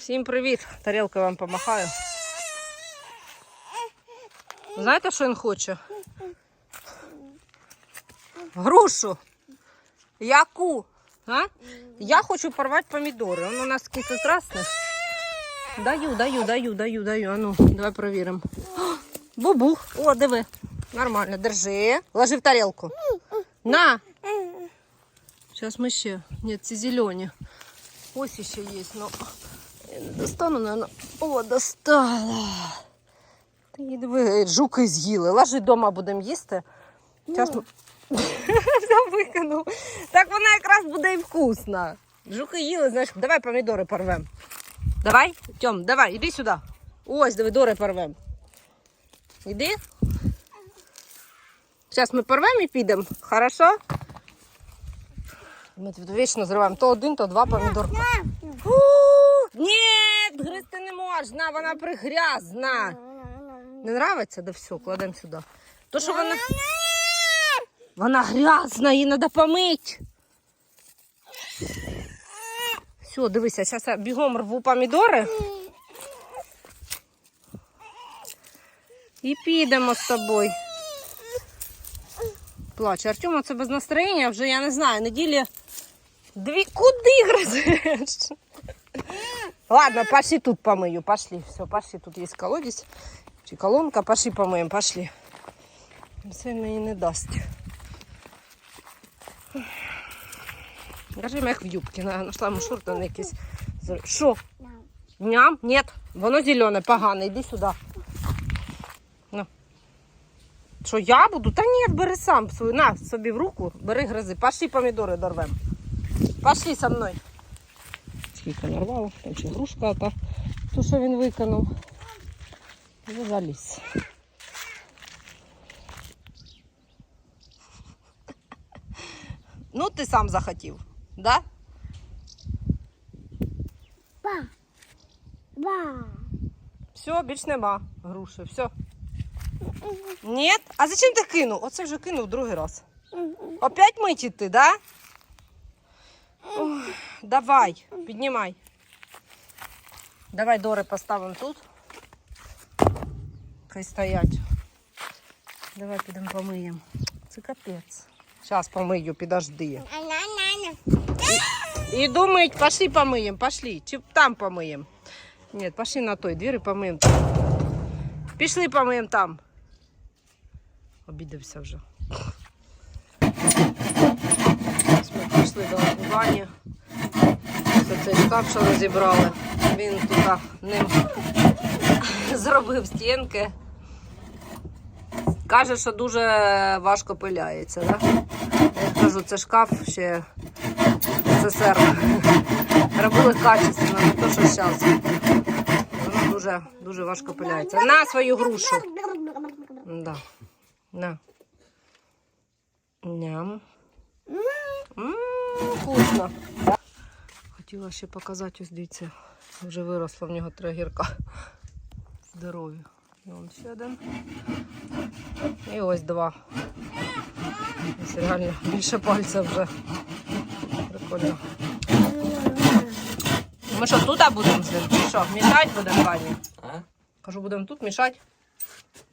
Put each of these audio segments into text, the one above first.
Всім привіт! Тарілка вам помахаю. Знаєте, що він хоче? Грушу. Яку? А? Я хочу порвати помідори. Он у нас такий красний. Даю, даю, даю, даю, даю. А ну, давай перевіримо. О, Бубух. О, диви. Нормально, держи. Ложи в тарілку. На. Зараз ми ще. Ні, ці зелені. Ось ще є. Ну, я не достану, наверное. О, достала. Та її диви, жуки з'їли. Ложи вдома будемо їсти. Все викинув. Так вона якраз буде і вкусна. Жуки їли, знаєш, давай помідори порвемо. Давай, Тьом, давай, іди сюди. Ось, диви, дори порвемо. Іди. Зараз ми порвемо і підемо. Хорошо? Ми тут вічно зриваємо то один, то два помідорка. Можна, вона пригрязна. Не нравиться? Да все, кладемо сюди. То, що вона. Вона грязна, її треба помити. Все, дивися, зараз я бігом рву помідори. І підемо з тобою. Плаче. Артема це без настроєння, вже я не знаю, неділі дві куди гризеш? Ладно, пошли тут помою, пошли. Все, пошли, тут є колодязь чи колонка, пошли помиємо, пошли. Він мені не дасть. Кажи, як в юбці, на- знайшла йому шорти на якісь. Що? Ням? Ні, воно зелене, погане, йди сюди. Ну. Що я буду? Та ні, бери сам свою. На собі в руку, бери гризи. Пошли помідори дорвем. Пошли со мною. Скільки нарвав, там ще грушка та то, що він виконав. Ну, заліз. Ну, ти сам захотів, да? Ба. Ба. Все, більш нема груші, все. Ні? А зачем ти кинув? Оце вже кинув другий раз. Опять мить іти, да? Ой, давай, піднімай. Давай дори поставимо тут. Хай стоять. Давай підемо помиємо. Це капець. Зараз помию, підожди. Ана-на-на. Иду мыть, пошли помыем, пошли. Чи там помыем. Нет, пошли на той двір і помиємо. Пішли помиємо там. Обідався вже. Пішли до Вані. Ось цей шкаф, що розібрали. Він тут ним зробив стінки. Каже, що дуже важко пиляється. Да? Я кажу, це шкаф ще СССР. Робили качественно, не то, що зараз. Воно дуже, дуже важко пиляється. На свою грушу. Да. На. Ням. М, Вкусно. Хотіла ще показати, ось дивіться, вже виросла в нього три гірка. Здорові. І он ще один. І ось два. Ось реально більше пальця вже. Прикольно. Ми що, тут будемо жити? Чи що, мішати будемо пані? А? Кажу, будемо тут мішати.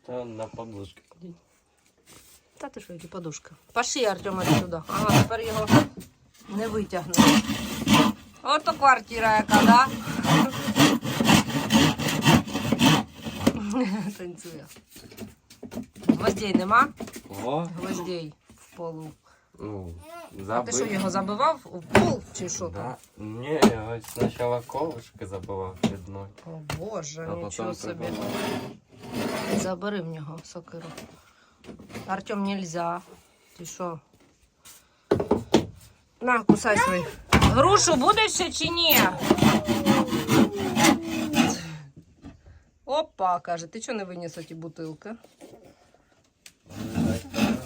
Та на подушку. Та ти що, які подушка. Пошли, Артема, сюди. Ага, тепер його не витягне. Ото квартира яка, да? Танцює. Гвоздей нема? О, Гвоздей в полу. ну, А ти що, його забивав у пол чи що? там? Да. Ні, я ось спочатку колышки забивав одной. О боже, А нічого собі. Забери в нього сокиру. Артем, нельзя. Ти що? На, кусай свій. Грушу будеш ще чи ні? Опа, каже, ти чого не виніс ті бутилки?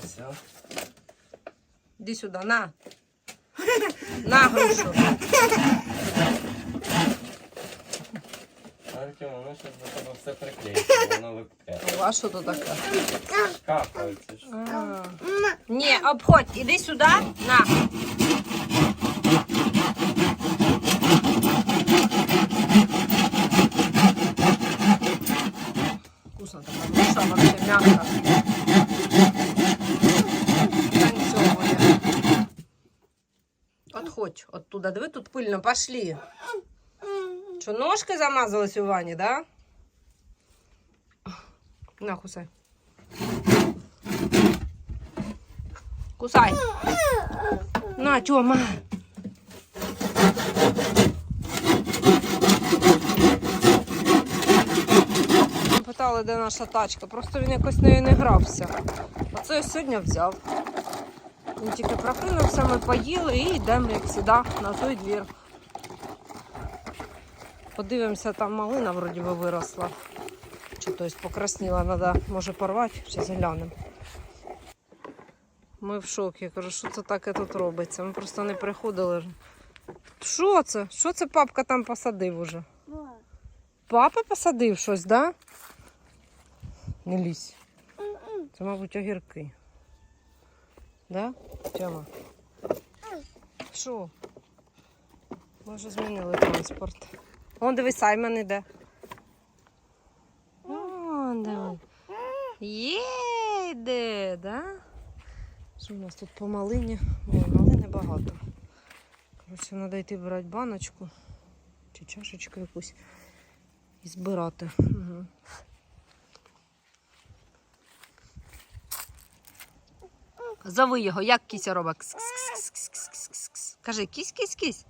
Все. Іди сюди, на. На грушу. потім воно ще до тебе все приклеїться, воно липке. А що то таке? Капається ж. А. Ні, обходь, іди сюди, на. Вкусно така душа, ну вообще м'яка. Отходь оттуда, диви, тут пильно, пошли. Що, ножки замазались у вані, да? На, кусай. Кусай. На, Тёма. Питали, де наша тачка. Просто він якось нею не грався. Оце я сьогодні взяв. Він тільки прокинувся, ми поїли і йдемо, як завжди, на той двір. Подивимося, там малина вроді би виросла. Чи тось покрасніла, треба, може порвати, чи заглянемо. Ми в шокі. Я кажу, що це таке тут робиться? Ми просто не приходили. Що це? Що це папка там посадив уже? Папа посадив щось, да? Не лізь. Це, мабуть, огірки. Да? Тьома? Що? Ми вже змінили транспорт. Вон дивись, Саймон іде. О, диви. Є, йде, да? Що у нас тут по малині? Ой, малини багато. Коротше, треба йти брати баночку чи чашечку якусь і збирати. Угу. Зови його, як кіся робить. Кажи, кісь-кісь-кісь.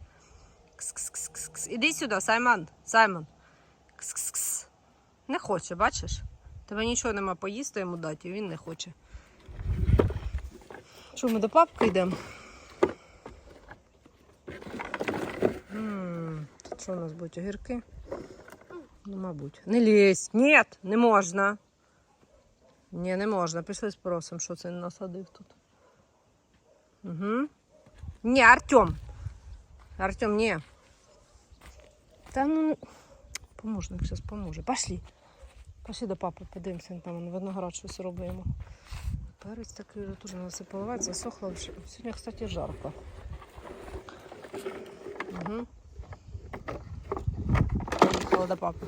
Кс-кс-кс-кс. Іди сюди, Саймон. Саймон. Кс-кс-кс. Не хоче, бачиш? Тебе нічого нема поїсти йому дати, і він не хоче. Що, ми до папки йдемо? Що у нас будуть огірки? Ну, мабуть. Не лізь. Ні, не можна. Ні, не можна. Пішли спросимо, що це насадив тут. Угу. Ні, Артем. Артем, ні. Та ну. Помощник зараз поможе. Пошли. Пошли до папи, подивимося, там він виноград щось робить йому. Перець такий вже теж треба поливати, засохло. Сьогодні, кстати, жарко. Угу. Поїхала до папи.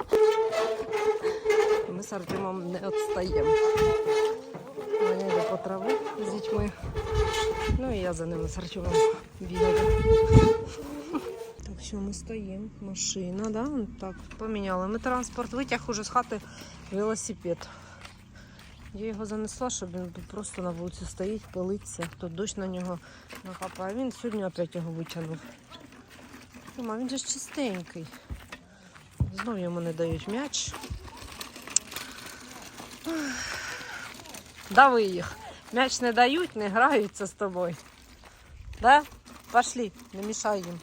Ми з Артемом не відстаємо. Йде по траву з дітьми. Ну і я за ними з Артемом бігаю. Що ми стоїмо. Машина, да? Так, поміняли ми транспорт. Витяг уже з хати велосипед. Я його занесла, щоб він тут просто на вулиці стоїть, пилиться. Тут дощ на нього накапає. Він сьогодні опять його витягнув. Тома, він же ж чистенький. Знов йому не дають м'яч. Дави їх. М'яч не дають, не граються з тобою. Да? Пошли, не мішай їм.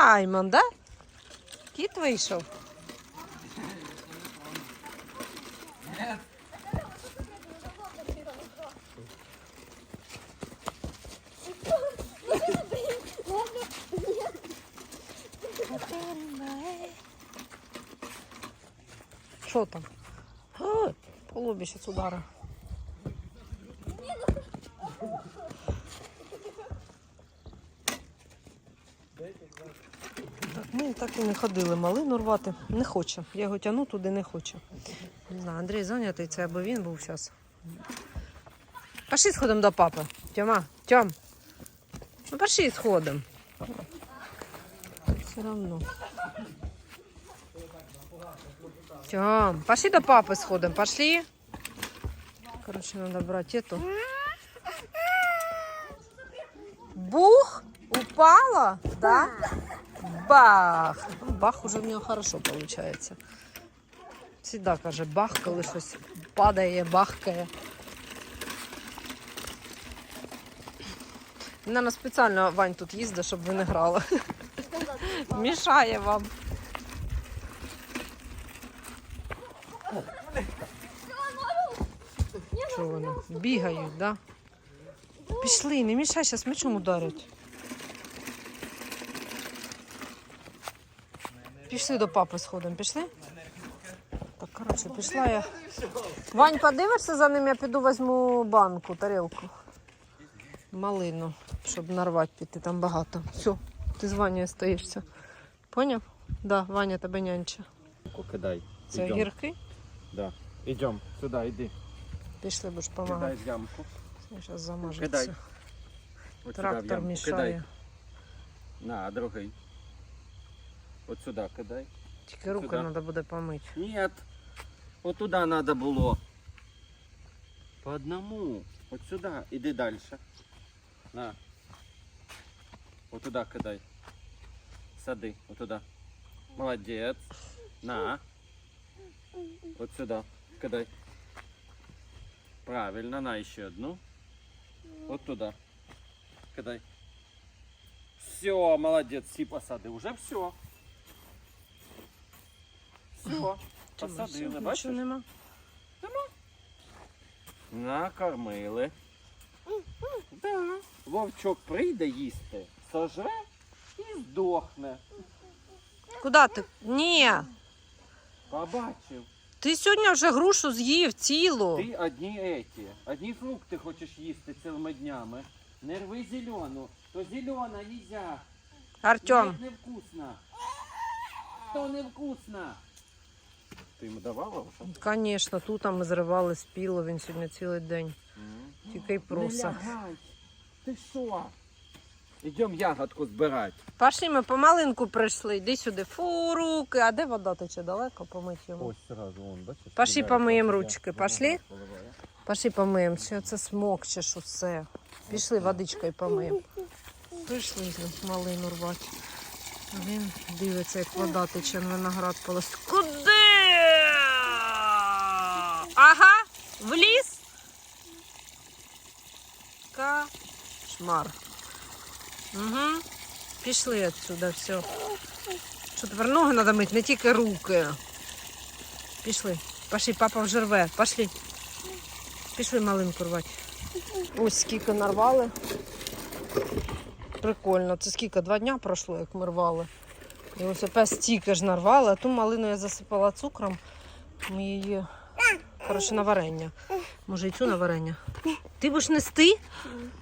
Саймон, да? Кіт вийшов. Що там? А, по лобі зараз удара. Так, і не ходили малину рвати. Не хоче. Я його тяну туди не хоче. Не знаю, Андрій зайнятий, це або він був зараз. Пошли сходимо до папи. Тьома, Тьом. Ну пошли сходимо. Все равно. Тьом, пошли до папы сходим, пошли. Короче, надо брать эту. Бух? Упала? Да? Бах! Бах уже в нього хорошо получается. Всегда каже бах, коли щось падає, бахкає. Наверное, спеціально Вань тут їздить, щоб ви не грали. Мішає вам. Що вони? Бігають, да? Пішли, не мішай, зараз мечом ударять. Пішли до папи сходимо, пішли? Так, коротше, пішла я. Вань, подивишся за ним, я піду візьму банку, тарілку. Малину, щоб нарвати піти, там багато. Все, ти з Ванею стоїшся. Поняв? Да, Ваня тебе нянче. Кидай. Це Ідем. огірки? Да. Идем. Сюда, иди. Пішли, будеш допомагати. Кидай в ямку. Зараз Кидай. замажеться. В Трактор ямку. мішає. Кидай. На, другий. Вот сюда, кидай. Тільки руки сюди. треба буде помити. Ні. От туди треба було. По одному. От сюди. Іди далі. На. От туди кидай. Сади. От туди. Молодець. На. От сюди. Кидай. Правильно, на ще одну. От туди. Кидай. Все, молодец, все посады. Уже все. Все. Посадили, бачиш? Нема. Накормили. Да. Вовчок прийде їсти, сожре і здохне. Куди ти? Ні. Побачив. Ти сьогодні вже грушу з'їв цілу. Ти одні еті, одні фрукти хочеш їсти цілими днями. Не рви зелену, то зелена нельзя. Артем, невкусно. То невкусно. Ти йому давала вже? звісно, тут ми зривали спіло, він сьогодні цілий день. Тільки й проса. Ти що? Ідемо ягодку збирати. Пошли, ми по малинку прийшли. Йди сюди. Фу, руки. А де вода тече далеко помить йому? Ось сразу вон, бачиш? Пошли помиємо ручки. Пошли? Пошли помиємо. Що це смокчеш усе. Пішли водичкою помиємо. Прийшли з малину рвати. Він дивиться, як вода тече на виноград полос. Куди? Ага, в ліс. Кошмар. Угу. Пішли відсюди, все. Що тепер ноги треба мити, не тільки руки. Пішли. Пошли, папа вже рве. Пошли. Пішли малинку рвати. Ось скільки нарвали. Прикольно. Це скільки? Два дня пройшло, як ми рвали. І ось опять стільки ж нарвали, а ту малину я засипала цукром. Ми її, коротше, на варення. Може, і цю на варення. Ти будеш нести?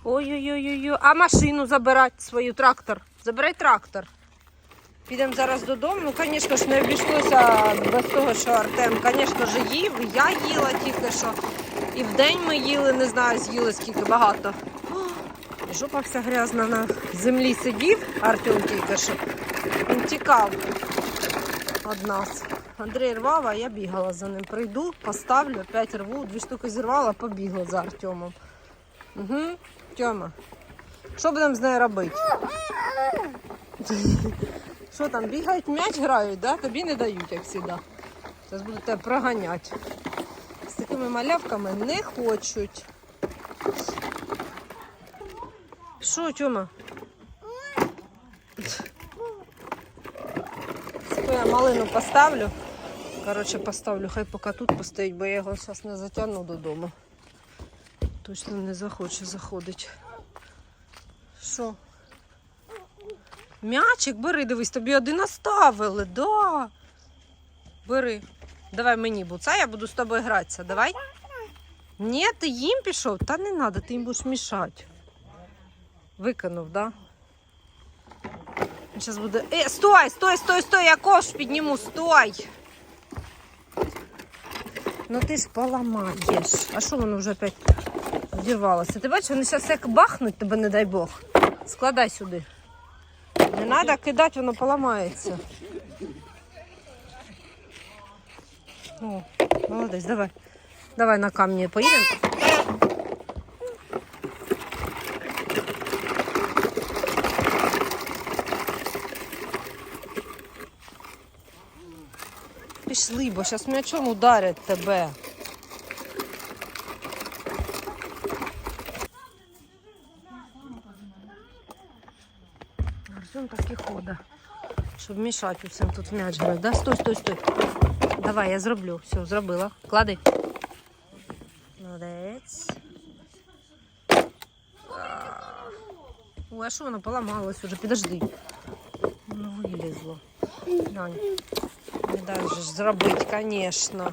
Ой-ой-ой. А машину забирати свою трактор. Забирай трактор. Підемо зараз додому. Ну, звісно ж, не обійшлося без того, що Артем, звісно ж, їв. Я їла тільки що. І в день ми їли, не знаю, з'їли скільки багато. Жопа вся грязна на землі сидів, Артем тільки що. Він тікав від нас. Андрій рвав, а я бігала за ним. Прийду, поставлю, опять рву, дві штуки зірвала, побігла за Артемом. Угу. Тьома. Що будемо з нею робити? Що там, бігають, м'яч грають, да? тобі не дають, як завжди. Зараз буду тебе проганяти. З такими малявками не хочуть. Що, Тьома? Я малину поставлю. Коротше, поставлю, хай поки тут постоїть, бо я його зараз не затягну додому. Точно не захоче заходити. Що? М'ячик бери, дивись, тобі один оставили, да. Бери. Давай мені буца, я буду з тобою гратися. Давай. Ні, ти їм пішов? Та не треба, ти їм будеш мішати. Викинув, да? Зараз буде. Е, стой, стой, стой, стой, я ковш підніму, стой. Ну ти ж поламаєш. А що воно вже опять вдівалося? Ти бачиш, вони зараз як бахнуть тебе, не дай Бог. Складай сюди. Не треба кидати, воно поламається. О, молодець, давай. Давай на камні поїдемо. Пішли, бо зараз м'ячом ударять тебе. Артем так і ходить, щоб мішати усім тут м'яч грати. Да? Стой, стой, стой. Давай, я зроблю. Все, зробила. Клади. Молодець. Ой, а що воно поламалось уже? Підожди. Воно вилізло. Глянь. Не дай же зробити, звісно.